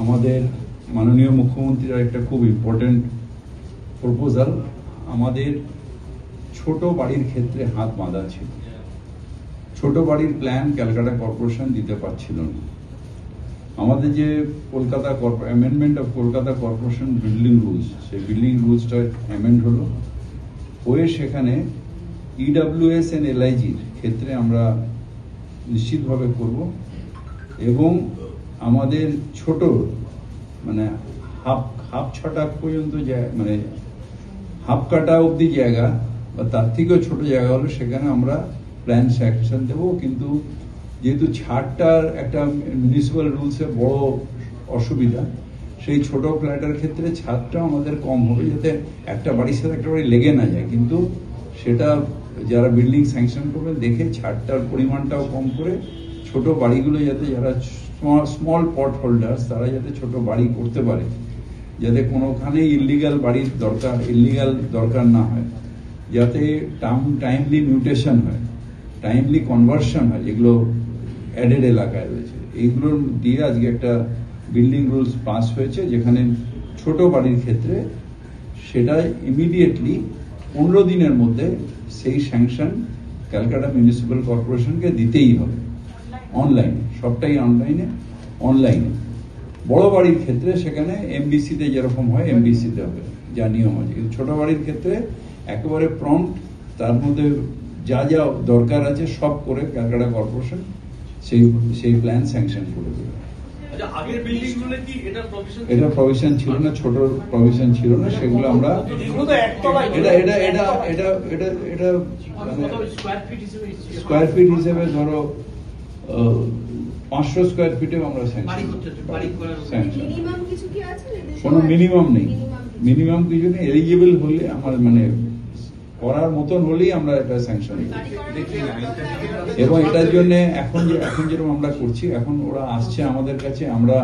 আমাদের মাননীয় মুখ্যমন্ত্রীর একটা খুব ইম্পর্টেন্ট প্রপোজাল আমাদের ছোট বাড়ির ক্ষেত্রে হাত বাঁধা ছিল। ছোট বাড়ির প্ল্যান ক্যালকাটা কর্পোরেশন দিতে পারছিল না। আমাদের যে Kolkata amendment of Kolkata corporation building rules সেই বিল্ডিং রুলসটা অ্যামেন্ড হলো। হয়ে সেখানে ইডাব্লিউএস এন্ড এলআইজির ক্ষেত্রে আমরা নিশ্চিতভাবে করব এবং আমাদের ছোট মানে হাফ হাফ ছটা পর্যন্ত মানে হাফ কাটা অবধি জায়গা, বা তার থেকেও ছোট জায়গা হলো সেখানে আমরা প্ল্যান স্যাংশন দেবো। কিন্তু যেহেতু ছাড়টার একটা মিউনিসিপ্যাল রুলসে বড় অসুবিধা, সেই ছোট ফ্ল্যাটের ক্ষেত্রে ছাদটা আমাদের কম হবে যাতে একটা বাড়ির সাথে একটা বাড়ি লেগে না যায়। কিন্তু সেটা যারা বিল্ডিং স্যাংশন করবে, দেখে ছাদটার পরিমাণটাও কম করে ছোট বাড়িগুলো যাতে যারা স্মল পট হোল্ডার্স তারা যাতে ছোট বাড়ি করতে পারে, যাতে কোনোখানে ইলিগাল বাড়ির দরকার ইলিগাল দরকার না হয়, যাতে টাইম টাইমলি মিউটেশন হয় টাইমলি কনভার্সন হয় যেগুলো অ্যাডেড এলাকায় রয়েছে। এইগুলোর দিয়ে আজকে একটা বিল্ডিং রুলস পাস হয়েছে, যেখানে ছোট বাড়ির ক্ষেত্রে সেটা ইমিডিয়েটলি পনেরো দিনের মধ্যে সেই স্যাংশন ক্যালকাটা মিউনিসিপ্যাল কর্পোরেশনকে দিতেই হবে। অনলাইনে সবটাই অনলাইনে অনলাইনে বড় বাড়ির ক্ষেত্রে সেখানে এমবিসিতে যেরকম হয় এমবিসিতে হবে যা নিয়ম আছে। কিন্তু ছোট বাড়ির ক্ষেত্রে একেবারে প্রম্পট তার মধ্যে যা যা দরকার আছে সব করে ক্যালকাটা কর্পোরেশন সেই সেই প্ল্যান স্যাংশন করে দেবে। আচ্ছা এটা প্রভিশন ছিল? না ছোট প্রভিশন ছিল না সেগুলো আমরা এটা এটা এটা এটা এটা হিসেবে? স্কোয়ার ফিট হিসেবে ধরো পাঁচশো স্কোয়ার ফিটেও আমরা বাড়ি করতে হচ্ছে, বাড়ি করার উপর। স্যাংশন মিনিমাম কিছু কি আছে নির্দিষ্ট কোনো মিনিমাম নেই। মিনিমাম কিছু। নেই। এলিজিবল হলে আমার মানে করার মতন হলেই আমরা এটা স্যাংশন এবং এটার জন্য এখন যে এখন যেরকম আমরা করছি এখন ওরা আসছে আমাদের কাছে আমরা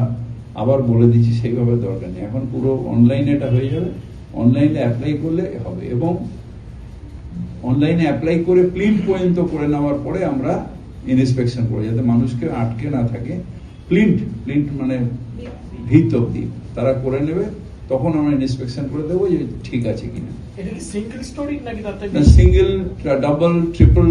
আবার বলে দিচ্ছি সেইভাবে দরকার নেই। এখন পুরো অনলাইনে এটা হয়ে যাবে। অনলাইনে অ্যাপ্লাই করলে হবে। এবং অনলাইনে অ্যাপ্লাই করে প্রিন্ট পর্যন্ত করে নেওয়ার পরে আমরা ইনস্পেকশন করে যাতে মানুষকে আটকে না থাকে। প্লিন্ট প্লিন্ট মানে ভিত অব্দি তারা করে নেবে তখন আমরা ইনস্পেকশন করে দেবো যে ঠিক আছে কিনা। এটা সিঙ্গেল স্টোরি নাকি সিঙ্গেল ডাবল ট্রিপল